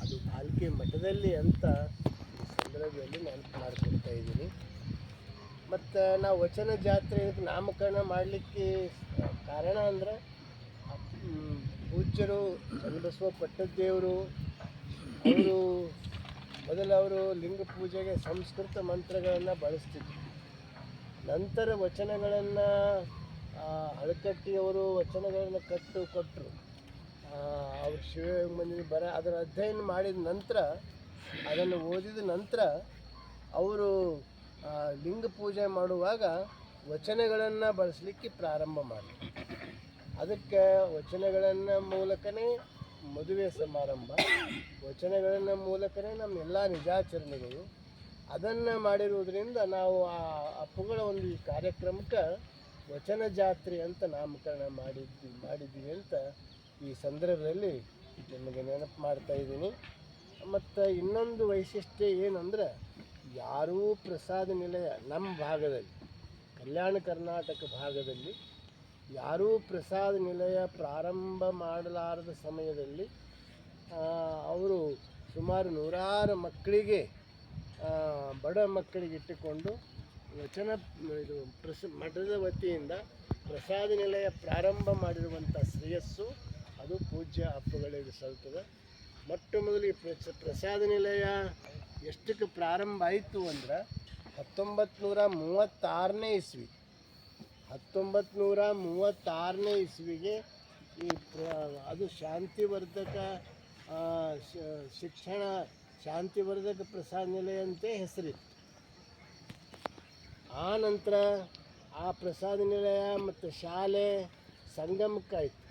ಅದು ಭಾಲ್ಕಿ ಮಠದಲ್ಲಿ ಅಂತ ಈ ಸಂದರ್ಭದಲ್ಲಿ ನೆನಪು ಮಾಡಿಕೊಡ್ತಾ ಇದ್ದೀನಿ. ಮತ್ತು ನಾವು ವಚನ ಜಾತ್ರೆ ಇದಕ್ಕೆ ನಾಮಕರಣ ಮಾಡಲಿಕ್ಕೆ ಕಾರಣ ಅಂದ್ರೆ ಪೂಜ್ಯರು ಚನ್ನಬಸವ ಪಟ್ಟದ್ದೇವರು, ಅವರು ಮೊದಲು ಅವರು ಲಿಂಗ ಪೂಜೆಗೆ ಸಂಸ್ಕೃತ ಮಂತ್ರಗಳನ್ನು ಬಳಸ್ತಿದ್ರು. ನಂತರ ವಚನಗಳನ್ನು ಅಳಕಟ್ಟಿಯವರು ವಚನಗಳನ್ನು ಕಟ್ಟು ಕೊಟ್ಟರು ಅವ್ರು ಶಿವ ಮಂದಿರ ಬರ, ಅದರ ಅಧ್ಯಯನ ಮಾಡಿದ ನಂತರ, ಅದನ್ನು ಓದಿದ ನಂತರ ಅವರು ಲಿಂಗ ಪೂಜೆ ಮಾಡುವಾಗ ವಚನಗಳನ್ನು ಬಳಸಲಿಕ್ಕೆ ಪ್ರಾರಂಭ ಮಾಡಿ ಅದಕ್ಕೆ ವಚನಗಳನ್ನು ಮೂಲಕನೇ ಮದುವೆ ಸಮಾರಂಭ, ವಚನಗಳನ್ನ ಮೂಲಕನೇ ನಮ್ಮ ಎಲ್ಲ ನಿಜಾಚರಣೆಗಳು. ಅದನ್ನು ಮಾಡಿರುವುದರಿಂದ ನಾವು ಆ ಅಪ್ಪುಗಳ ಒಂದು ಈ ಕಾರ್ಯಕ್ರಮಕ್ಕೆ ವಚನ ಜಾತ್ರೆ ಅಂತ ನಾಮಕರಣ ಮಾಡಿದ್ದು ಮಾಡಿದ್ದೀವಿ ಅಂತ ಈ ಸಂದರ್ಭದಲ್ಲಿ ನಿಮಗೆ ನೆನಪು ಮಾಡ್ತಾ ಇದ್ದೀನಿ. ಮತ್ತು ಇನ್ನೊಂದು ವೈಶಿಷ್ಟ್ಯ ಏನಂದ್ರೆ, ಯಾರೂ ಪ್ರಸಾದ ನಿಲಯ ನಮ್ಮ ಭಾಗದಲ್ಲಿ, ಕಲ್ಯಾಣ ಕರ್ನಾಟಕ ಭಾಗದಲ್ಲಿ ಯಾರೂ ಪ್ರಸಾದ ನಿಲಯ ಪ್ರಾರಂಭ ಮಾಡಲಾರದ ಸಮಯದಲ್ಲಿ ಅವರು ಸುಮಾರು ನೂರಾರು ಮಕ್ಕಳಿಗೆ ಬಡ ಮಕ್ಕಳಿಗೆ ಇಟ್ಟುಕೊಂಡು ವಚನ, ಇದು ಪ್ರಸ, ಮಠದ ವತಿಯಿಂದ ಪ್ರಸಾದ ನಿಲಯ ಪ್ರಾರಂಭ ಮಾಡಿರುವಂಥ ಶ್ರೇಯಸ್ಸು, ಅದು ಪೂಜ್ಯ ಅಪ್ಪಗಳಿಗೆ ಸಲ್ತದೆ. ಮೊಟ್ಟ ಮೊದಲು ಈ ಪ್ರಸಾದ ನಿಲಯ ಎಷ್ಟಕ್ಕೆ ಪ್ರಾರಂಭ ಆಯಿತು ಅಂದ್ರೆ ಹತ್ತೊಂಬತ್ತು ನೂರ ಮೂವತ್ತಾರನೇ ಇಸ್ವಿ. ಹತ್ತೊಂಬತ್ತು ನೂರ ಮೂವತ್ತಾರನೇ ಇಸ್ವಿಗೆ ಈ ಅದು ಶಾಂತಿವರ್ಧಕ ಶಿಕ್ಷಣ ಶಾಂತಿವರ್ಧಕ ಪ್ರಸಾದ ನಿಲಯ ಅಂತೇ ಹೆಸರಿತ್ತು. ಆ ನಂತರ ಆ ಪ್ರಸಾದ ನಿಲಯ ಮತ್ತು ಶಾಲೆ ಸಂಗಮಕ್ಕಾಯಿತು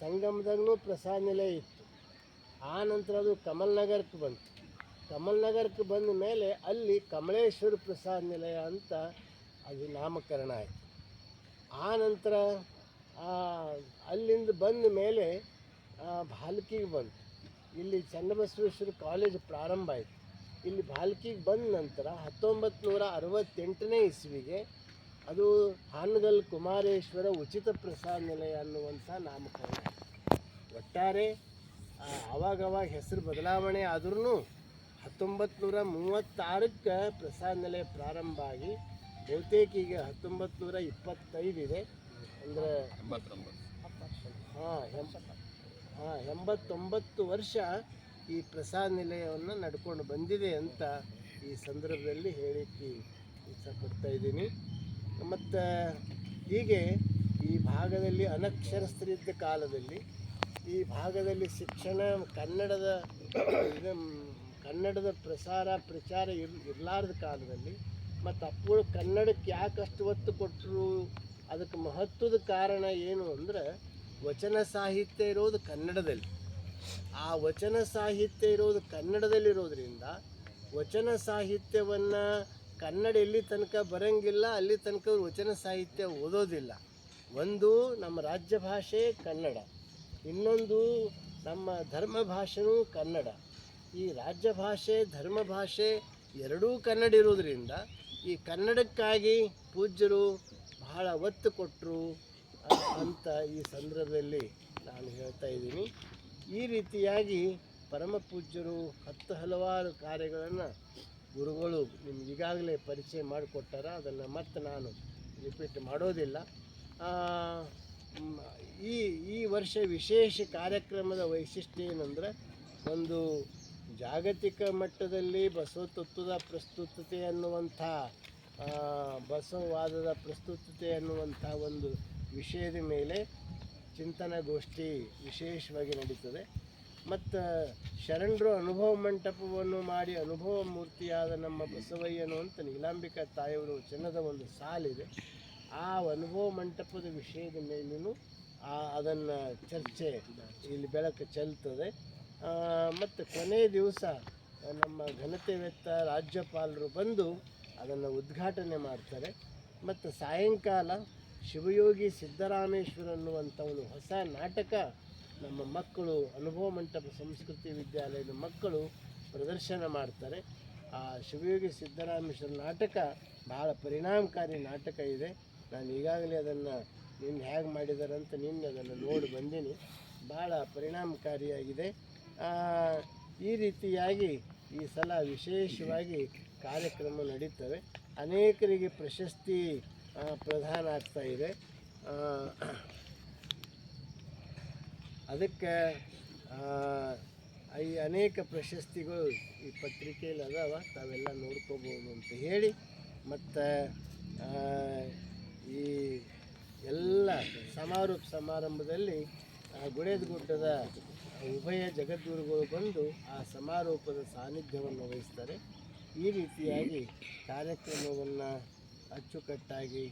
ಸಂಗಮದಾಗೂ ಪ್ರಸಾದ ನಿಲಯ ಇತ್ತು. ಆ ನಂತರ ಅದು ಕಮಲ್ ನಗರಕ್ಕೆ ಬಂತು. ಕಮಲ್ ನಗರಕ್ಕೆ ಬಂದ ಮೇಲೆ ಅಲ್ಲಿ ಕಮಲೇಶ್ವರ ಪ್ರಸಾದ ನಿಲಯ ಅಂತ ಅದು ನಾಮಕರಣ ಆಯಿತು. ಆ ನಂತರ ಅಲ್ಲಿಂದ ಬಂದ ಮೇಲೆ ಭಾಲ್ಕಿಗೆ ಬಂತು ಇಲ್ಲಿ ಚನ್ನಬಸವೇಶ್ವರ ಕಾಲೇಜ್ ಪ್ರಾರಂಭ ಆಯಿತು ಇಲ್ಲಿ ಭಾಲ್ಕಿಗೆ ಬಂದ ನಂತರ ಹತ್ತೊಂಬತ್ತು ನೂರ ಅರವತ್ತೆಂಟನೇ ಇಸ್ವಿಗೆ ಅದು ಹಾನಗಲ್ ಕುಮಾರೇಶ್ವರ ಉಚಿತ ಪ್ರಸಾದ ನಿಲಯ ಅನ್ನುವಂಥ ನಾಮಕರಣ. ಒಟ್ಟಾರೆ ಆವಾಗವಾಗ ಹೆಸರು ಬದಲಾವಣೆ ಆದ್ರೂ ಹತ್ತೊಂಬತ್ತು ನೂರ ಮೂವತ್ತಾರಕ್ಕೆ ಪ್ರಸಾದ ನಿಲಯ ಪ್ರಾರಂಭ ಆಗಿ ಬಹುತೇಕ ಈಗ ಹತ್ತೊಂಬತ್ತು ನೂರ ಇಪ್ಪತ್ತೈದಿದೆ ಅಂದರೆ ಹಾಂ ಹಾಂ, ಎಂಬತ್ತೊಂಬತ್ತು ವರ್ಷ ಈ ಪ್ರಸಾದ ನಿಲಯವನ್ನು ನಡ್ಕೊಂಡು ಬಂದಿದೆ ಅಂತ ಈ ಸಂದರ್ಭದಲ್ಲಿ ಹೇಳಿಕ್ಕೆ ಇಷ್ಟಪಡ್ತಾ ಇದ್ದೀನಿ. ಮತ್ತು ಹೀಗೆ ಈ ಭಾಗದಲ್ಲಿ ಅನಕ್ಷರಸ್ಥರಿದ್ದ ಕಾಲದಲ್ಲಿ ಈ ಭಾಗದಲ್ಲಿ ಶಿಕ್ಷಣ, ಕನ್ನಡದ, ಇದು, ಕನ್ನಡದ ಪ್ರಸಾರ, ಪ್ರಚಾರ ಇರ್, ಇರಲಾರ್ದ ಕಾಲದಲ್ಲಿ ಮತ್ತು ಅಪ್ಪುಗಳು ಕನ್ನಡಕ್ಕೆ ಯಾಕೆ ಅಷ್ಟು ಒತ್ತು ಕೊಟ್ಟರು ಅದಕ್ಕೆ ಮಹತ್ವದ ಕಾರಣ ಏನು ಅಂದ್ರೆ ವಚನ ಸಾಹಿತ್ಯ ಇರೋದು ಕನ್ನಡದಲ್ಲಿ. ಆ ವಚನ ಸಾಹಿತ್ಯ ಇರೋದು ಕನ್ನಡದಲ್ಲಿರೋದ್ರಿಂದ ವಚನ ಸಾಹಿತ್ಯವನ್ನು ಕನ್ನಡ ಎಲ್ಲಿ ತನಕ ಬರಂಗಿಲ್ಲ, ಅಲ್ಲಿ ತನಕ ವಚನ ಸಾಹಿತ್ಯ ಓದೋದಿಲ್ಲ. ಒಂದು ನಮ್ಮ ರಾಜ್ಯ ಭಾಷೆ ಕನ್ನಡ, ಇನ್ನೊಂದು ನಮ್ಮ ಧರ್ಮ ಭಾಷೆನೂ ಕನ್ನಡ. ಈ ರಾಜ್ಯ ಭಾಷೆ, ಧರ್ಮ ಭಾಷೆ ಎರಡೂ ಕನ್ನಡ ಇರೋದ್ರಿಂದ ಈ ಕನ್ನಡಕ್ಕಾಗಿ ಪೂಜ್ಯರು ಬಹಳ ಒತ್ತು ಕೊಟ್ಟರು ಅಂತ ಈ ಸಂದರ್ಭದಲ್ಲಿ ನಾನು ಹೇಳ್ತಾ ಇದ್ದೀನಿ. ಈ ರೀತಿಯಾಗಿ ಪರಮ ಪೂಜ್ಯರು ಹತ್ತು ಹಲವಾರು ಕಾರ್ಯಗಳನ್ನು ಗುರುಗಳು ನಿಮ್ಗೆ ಈಗಾಗಲೇ ಪರಿಚಯ ಮಾಡಿಕೊಟ್ಟಾರ. ಅದನ್ನು ಮತ್ತೆ ನಾನು ರಿಪೀಟ್ ಮಾಡೋದಿಲ್ಲ. ಈ ಈ ವರ್ಷ ವಿಶೇಷ ಕಾರ್ಯಕ್ರಮದ ವೈಶಿಷ್ಟ್ಯ ಏನಂದ್ರೆ ಒಂದು ಜಾಗತಿಕ ಮಟ್ಟದಲ್ಲಿ ಬಸವ ತತ್ವದ ಪ್ರಸ್ತುತತೆ ಅನ್ನುವಂಥ ಬಸವವಾದದ ಪ್ರಸ್ತುತತೆ ಅನ್ನುವಂಥ ಒಂದು ವಿಷಯದ ಮೇಲೆ ಚಿಂತನಗೋಷ್ಠಿ ವಿಶೇಷವಾಗಿ ನಡೀತದೆ. ಮತ್ತು ಶರಣರು ಅನುಭವ ಮಂಟಪವನ್ನು ಮಾಡಿ ಅನುಭವ ಮೂರ್ತಿಯಾದ ನಮ್ಮ ಬಸವಯ್ಯನು ಅಂತ ನೀಲಾಂಬಿಕಾ ತಾಯಿಯವರು ಚಿನ್ನದ ಒಂದು ಸಾಲಿದೆ. ಆ ಅನುಭವ ಮಂಟಪದ ವಿಷಯದ ಮೇಲೂ ಅದನ್ನು ಚರ್ಚೆ ಇಲ್ಲಿ ಬೆಳಕು ಚೆಲ್ತದೆ. ಮತ್ತು ಕೊನೆಯ ದಿವಸ ನಮ್ಮ ಘನತೆವೆತ್ತ ರಾಜ್ಯಪಾಲರು ಬಂದು ಅದನ್ನು ಉದ್ಘಾಟನೆ ಮಾಡ್ತಾರೆ. ಮತ್ತು ಸಾಯಂಕಾಲ ಶಿವಯೋಗಿ ಸಿದ್ದರಾಮೇಶ್ವರ ಅನ್ನುವಂಥ ಹೊಸ ನಾಟಕ ನಮ್ಮ ಮಕ್ಕಳು, ಅನುಭವ ಮಂಟಪ ಸಂಸ್ಕೃತಿ ವಿದ್ಯಾಲಯದ ಮಕ್ಕಳು ಪ್ರದರ್ಶನ ಮಾಡ್ತಾರೆ. ಆ ಶಿವಯೋಗಿ ಸಿದ್ದರಾಮೇಶ್ವರ ನಾಟಕ ಭಾಳ ಪರಿಣಾಮಕಾರಿ ನಾಟಕ ಇದೆ. ನಾನು ಈಗಾಗಲೇ ಅದನ್ನು ನಿನ್ನೆ ಹೇಗೆ ಮಾಡಿದ್ದಾರೆ ಅಂತ ನಿನ್ನೆ ಅದನ್ನು ನೋಡಿ ಬಂದೀನಿ. ಭಾಳ ಪರಿಣಾಮಕಾರಿಯಾಗಿದೆ. ಈ ರೀತಿಯಾಗಿ ಈ ಸಲ ವಿಶೇಷವಾಗಿ ಕಾರ್ಯಕ್ರಮ ನಡೀತವೆ. ಅನೇಕರಿಗೆ ಪ್ರಶಸ್ತಿ ಪ್ರದಾನ ಆಗ್ತಾ ಇದೆ. ಅದಕ್ಕೆ ಈ ಅನೇಕ ಪ್ರಶಸ್ತಿಗಳು ಈ ಪತ್ರಿಕೆಯಲ್ಲಿ ಅದಾವ, ತಾವೆಲ್ಲ ನೋಡ್ಕೋಬೋದು ಅಂತ ಹೇಳಿ, ಮತ್ತು ಈ ಎಲ್ಲ ಸಮಾರೋಪ ಸಮಾರಂಭದಲ್ಲಿ ಗುಡೇದ ಗುಡ್ಡದ ಉಭಯ ಜಗದ್ಗುರುಗಳು ಬಂದು ಆ ಸಮಾರೋಪದ ಸಾನ್ನಿಧ್ಯವನ್ನು ವಹಿಸ್ತಾರೆ. ಈ ರೀತಿಯಾಗಿ ಕಾರ್ಯಕ್ರಮವನ್ನು ಅಚ್ಚುಕಟ್ಟಾಗಿ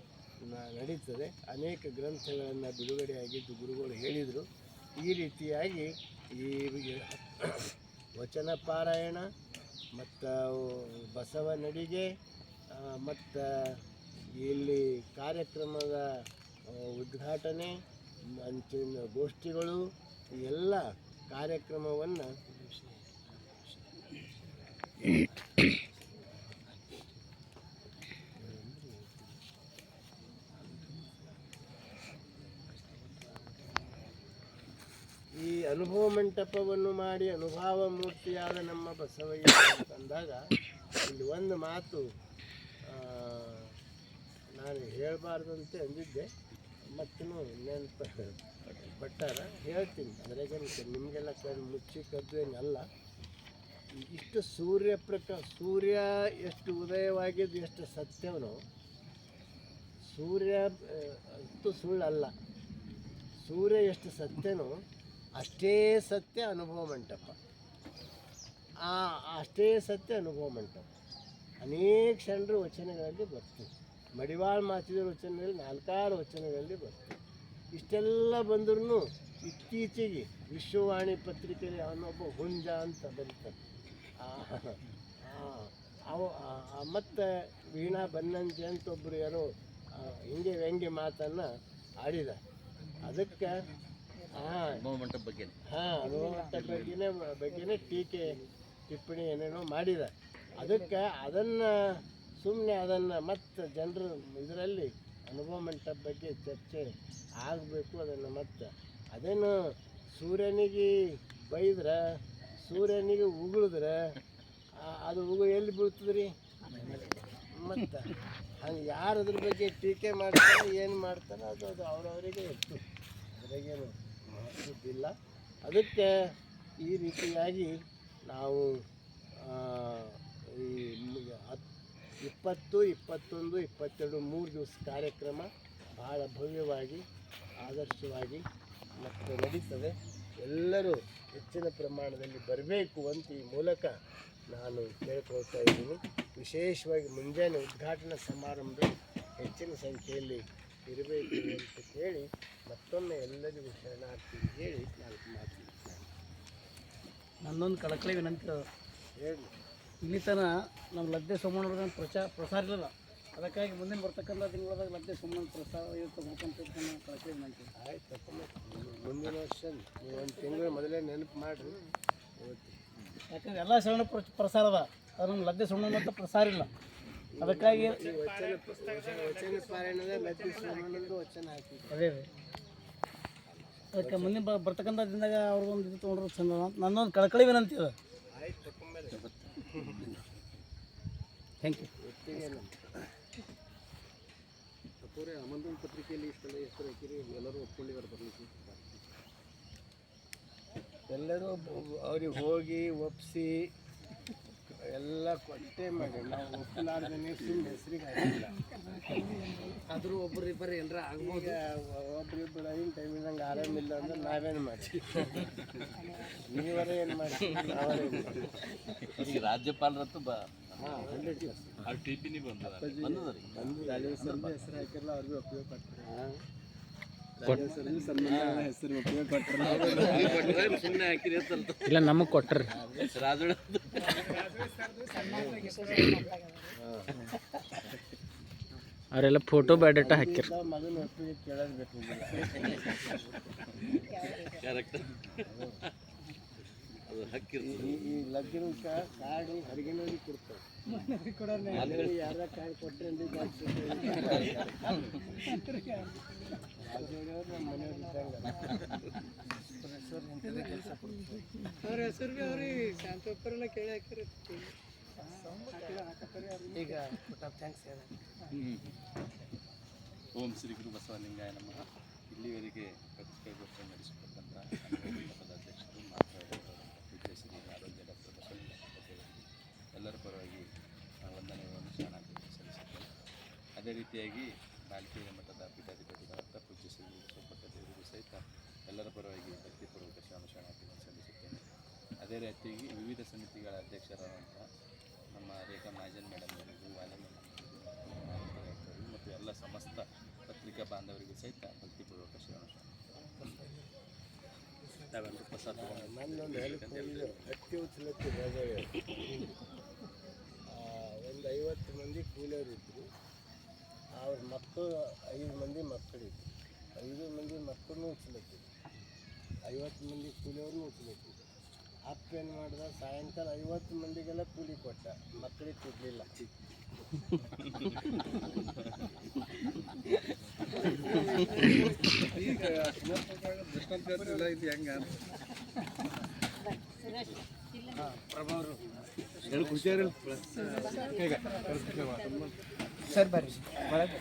ನಡೀತದೆ. ಅನೇಕ ಗ್ರಂಥಗಳನ್ನು ಬಿಡುಗಡೆಯಾಗಿದ್ದು ಗುರುಗಳು ಹೇಳಿದರು. ಈ ರೀತಿಯಾಗಿ ಈ ವಚನ ಪಾರಾಯಣ, ಮತ್ತು ಬಸವ ನಡಿಗೆ ಮತ್ತು ಇಲ್ಲಿ ಕಾರ್ಯಕ್ರಮದ ಉದ್ಘಾಟನೆ ಅಂಚಿನ ಗೋಷ್ಠಿಗಳು ಎಲ್ಲ ಕಾರ್ಯಕ್ರಮವನ್ನು ಈ ಅನುಭವ ಮಂಟಪವನ್ನು ಮಾಡಿ ಅನುಭವ ಮೂರ್ತಿಯಾದ ನಮ್ಮ ಬಸವಯ್ಯ ಅಂತಂದಾಗ ಇಲ್ಲಿ ಒಂದು ಮಾತು ನಾನು ಹೇಳಬಾರ್ದಂತೆ ಅಂದಿದ್ದೆ. ಮತ್ತೂ ನೆನಪು. ಬಟ್ಟಾರ ಹೇಳ್ತೀನಿ ಅದ್ರಾಗೇನು ನಿಮಗೆಲ್ಲ ಕಣ್ಣು ಮುಚ್ಚಿ ಕದ್ದು ಏನಲ್ಲ ಇಷ್ಟು ಸೂರ್ಯ ಪ್ರಕಾಶ ಸೂರ್ಯ ಎಷ್ಟು ಉದಯವಾಗಿದ್ದು ಎಷ್ಟು ಸತ್ಯವನು, ಸೂರ್ಯ ಅಂತೂ ಸುಳ್ಳಲ್ಲ ಸೂರ್ಯ ಎಷ್ಟು ಸತ್ಯನೋ, ಅಷ್ಟೇ ಸತ್ಯ ಅನುಭವ ಮಂಟಪ. ಆ, ಅಷ್ಟೇ ಸತ್ಯ ಅನುಭವ ಮಂಟಪ. ಅನೇಕ ಜನರು ವಚನಗಳಲ್ಲಿ ಬರ್ತೀವಿ ಮಡಿವಾಳ ಮಾಚಿದ ವಚನದಲ್ಲಿ ನಾಲ್ಕಾರು ವಚನಗಳಲ್ಲಿ ಬರ್ತದೆ. ಇಷ್ಟೆಲ್ಲ ಬಂದ್ರೂ ಇತ್ತೀಚೆಗೆ ವಿಶ್ವವಾಣಿ ಪತ್ರಿಕೆಯಲ್ಲಿ ಅವನೊಬ್ಬ ಹುಂಜ ಅಂತ ಬರೀತಾನೆ ಅವ ಮತ್ತು ವೀಣಾ ಬನ್ನಂಜೆ ಅಂತ ಒಬ್ಬರು ಯಾರೋ ಹಿಂಗೆ ವ್ಯಂಗ್ಯ ಮಾತನ್ನು ಆಡಿದ ಅದಕ್ಕೆ ಹಾಂ ಬಗ್ಗೆ. ಹಾಂ ಬಗ್ಗೆನೇ ಬಗ್ಗೆನೇ ಟೀಕೆ ಟಿಪ್ಪಣಿ ಏನೇನೋ ಮಾಡಿದ ಅದಕ್ಕೆ ಅದನ್ನು ಸುಮ್ಮನೆ ಅದನ್ನು ಮತ್ತೆ ಜನರು ಇದರಲ್ಲಿ ಅನುಭವ ಮಂಟಪ ಬಗ್ಗೆ ಚರ್ಚೆ ಆಗಬೇಕು ಅದನ್ನು ಮತ್ತೆ. ಅದೇನು ಸೂರ್ಯನಿಗೆ ಬೈದ್ರೆ, ಸೂರ್ಯನಿಗೆ ಉಗುಳಿದ್ರೆ ಅದು ಉಗು ಎಲ್ಲಿ ಬೀಳ್ತದೆ ರೀ ಮತ್ತು. ಹಂಗೆ ಯಾರು ಅದ್ರ ಬಗ್ಗೆ ಟೀಕೆ ಮಾಡ್ತಾರೆ, ಏನು ಮಾಡ್ತಾರೆ, ಅದು ಅದು ಅವ್ರವರಿಗೆ ಇತ್ತು. ಅದ್ರಾಗೇನು ಮಹತ್ವದ್ದಿಲ್ಲ ಅದಕ್ಕೆ ಈ ರೀತಿಯಾಗಿ ನಾವು ಈ ಮು- ಹತ್ ಇಪ್ಪತ್ತು ಇಪ್ಪತ್ತೊಂದು ಇಪ್ಪತ್ತೆರಡು ಮೂರು ದಿವಸ ಕಾರ್ಯಕ್ರಮ ಭಾಳ ಭವ್ಯವಾಗಿ ಆದರ್ಶವಾಗಿ ಮತ್ತು ನಡೀತದೆ. ಎಲ್ಲರೂ ಹೆಚ್ಚಿನ ಪ್ರಮಾಣದಲ್ಲಿ ಬರಬೇಕು ಅಂತ ಈ ಮೂಲಕ ನಾನು ಕೇಳ್ಕೊಳ್ತಾ ಇದ್ದೀನಿ. ವಿಶೇಷವಾಗಿ ಮುಂಜಾನೆ ಉದ್ಘಾಟನಾ ಸಮಾರಂಭ ಹೆಚ್ಚಿನ ಸಂಖ್ಯೆಯಲ್ಲಿ ಇರಬೇಕು ಅಂತ ಹೇಳಿ ಮತ್ತೊಮ್ಮೆ ಎಲ್ಲರಿಗೂ ಶರಣಾರ್ಥಿ ಹೇಳಿ ನಾನು ಮಾತು. ನನ್ನೊಂದು ಕಳಕಳಿ ವಿನಂತಿ ಹೇಳಿ. ಇಲ್ಲಿ ತನ ನಮ್ಮ ಲದ್ದೆ ಸೋಮಣ್ಣವ್ರ ಪ್ರಚಾರ ಪ್ರಸಾರ ಇಲ್ಲ ಅದಕ್ಕಾಗಿ ಮುಂದಿನ ಬರ್ತಕ್ಕಂಥ ತಿಂಗಳದಾಗ ಲದ್ದೆ ಸೋಮಣ್ಣ ಪ್ರಸಾರ ಕಳಕಳಿ ವಿನಂತಿ ಆಯ್ತು ಮುಂದಿನ ವರ್ಷ ಒಂದು ತಿಂಗಳು ಮೊದಲೇ ನೆನಪು ಮಾಡಿರಿ. ಯಾಕಂದ್ರೆ ಎಲ್ಲ ಶರಣ ಪ್ರ- ಪ್ರಸಾರ ಅದ ಅದು ನಮ್ಮ ಲದ್ದೆ ಸೋಮಣ್ಣ ಅಂತ ಪ್ರಸಾರ ಇಲ್ಲ. ಅದಕ್ಕಾಗಿ ಅದೇ ರೀ ಅದಕ್ಕೆ ಮುಂದಿನ ಬ ಬರ್ತಕ್ಕಂಥ ದಿನದಾಗ ಅವ್ರಿಗೊಂದು ಇದು ತೊಗೊಂಡ್ರೆ ಚಂದ. ಅಂತ ನನ್ನೊಂದು ಕಳಕಳಿ ವಿನಂತಿ ಅದ ಆಯ್ತು ತಕೊಂಬರ್ರಿ ಥ್ಯಾಂಕ್ ಯು ಅವರೇ ಆಮಂತ್ರಣ ಪತ್ರಿಕೆಯಲ್ಲಿ ಇಷ್ಟೆಲ್ಲ ಹೆಸರು ಹಾಕಿರಿ ಎಲ್ಲರೂ ಒಪ್ಕೊಂಡಿದ್ದಾರೆ ಬರಲಿಕ್ಕೆ? ಎಲ್ಲರೂ ಅವ್ರಿಗೆ ಹೋಗಿ ಒಪ್ಪಿಸಿ ಎಲ್ಲ ಕೊಟ್ಟೆ ಮಾಡಿ ನಾವು ಒಪ್ಪಲಾರ್ದೇ ಸುಮ್ಮನೆ ಹೆಸರಿಗೆ ಆಗಿಲ್ಲ ಆದರೂ ಒಬ್ಬರು ಇಬ್ಬರು ಎಲ್ಲರ ಆಗ್ಬೋದು. ಒಬ್ಬರಿಬ್ಬರು ಐನ್ ಐದು ಟೈಮ್ ಇದ್ದಂಗೆ ಆರಾಮಿಲ್ಲ ಅಂದ್ರೆ ನಾವೇನು ಮಾಡಿ ನೀವರೇ ಏನು ಮಾಡಿ ರಾಜ್ಯಪಾಲರತ್ತು ಬ ಇಲ್ಲ ನಮಗೆ ಕೊಟ್ಟರಿ ರಾಜೋಳ ಅವರೆಲ್ಲ ಫೋಟೋ ಬಯೋಡೇಟಾ ಹಾಕಿರ ಕರೆಕ್ಟ್ ಈ ಈ ಲಗ್ನ ಕಾಡಿ ಹರಿಗಿನವ್ರಿಗೆ ಕೊಡ್ತಾರೆ. ಅಲ್ಲಿ ಯಾರ? ಕಾಯಿ ಕೊಟ್ಟರೆ ಅಂದ್ರೆ ನಮ್ಮ ಮನೆಯವ್ರು ಇದ್ದಂಗೆ. ಅವ್ರ ಹೆಸರು ಭೀ ಅವ್ರಿಗೆ ಶಾಂತಪ್ಪರೆಲ್ಲ ಕೇಳಿ ಹಾಕಿರಿ ಈಗ ಥ್ಯಾಂಕ್ಸ್ ಓಂ ಶ್ರೀ ಗುರು ಬಸವಲಿಂಗಾಯ ನಮಃ. ಇಲ್ಲಿವರೆಗೆ ಪತ್ರಿಕಾಗೋಷ್ಠಿ ನಡೆಸಿಕೊಟ್ಟಂಥ ಎಲ್ಲರ ಪರವಾಗಿ ನಾನು ವಂದನೆಗಳನ್ನು ಶರಣಾಗಿ ಸಲ್ಲಿಸುತ್ತೇನೆ ಅದೇ ರೀತಿಯಾಗಿ ನಾಲ್ಕೈದು ಮಠದ ಪೀಠಾಧಿಪತಿಗಳಂತ ಪೂಜ್ಯ ಶ್ರೀ ಬಸವಪಟ್ಟ ದೇವರಿಗೂ ಸಹಿತ ಎಲ್ಲರ ಪರವಾಗಿ ಭಕ್ತಿಪೂರ್ವಕ ಶರಣ ಶರಣಾರ್ಥಿಗಳನ್ನು ಸಲ್ಲಿಸುತ್ತೇನೆ ಅದೇ ರೀತಿಯಾಗಿ ವಿವಿಧ ಸಮಿತಿಗಳ ಅಧ್ಯಕ್ಷರಾದಂತಹ ನಮ್ಮ ರೇಖಾ ಮಹಾಜನ್ ಮೇಡಮ್ ಅವರಿಗೂ ವಾಲೆ ಅವರಿಗೂ ಮತ್ತು ಎಲ್ಲ ಸಮಸ್ತ ಪತ್ರಿಕಾ ಬಾಂಧವರಿಗೂ ಸಹಿತ ಭಕ್ತಿಪೂರ್ವಕ ಶರಣ ತಾವೆಲ್ಲರೂ ಪ್ರಸಾದ ತಗೊಂಡು ನನ್ನೊಂದು ಹೆಲ್ಪ್ ಮಾಡಿದ್ರು ಹತ್ತಿ ಉಚ್ಚಲತ್ತಿ ಒಂದು ಐವತ್ತು ಮಂದಿ ಕೂಲಿಯವರು ಇದ್ದರು. ಅವ್ರ ಮಕ್ಕಳು ಐದು ಮಂದಿ ಮಕ್ಕಳಿದ್ರು. ಐದು ಮಂದಿ ಮಕ್ಕಳನ್ನೂ ಉಚ್ಚಲತ್ತಿದ್ರು ಐವತ್ತು ಮಂದಿ ಕೂಲಿಯವ್ರನ್ನೂ ಉಚ್ಚಲತ್ತಿದ್ರು ಅಪ್ಪ ಏನು ಮಾಡ್ದ ಸಾಯಂಕಾಲ ಐವತ್ತು ಮಂದಿಗೆಲ್ಲ ಕೂಲಿ ಕೊಟ್ಟ. ಮಕ್ಕಳಿಗೆ ಕೊಡಲಿಲ್ಲ. ಸರ್ ಬರ್ರಿ. ಒಳಗೆ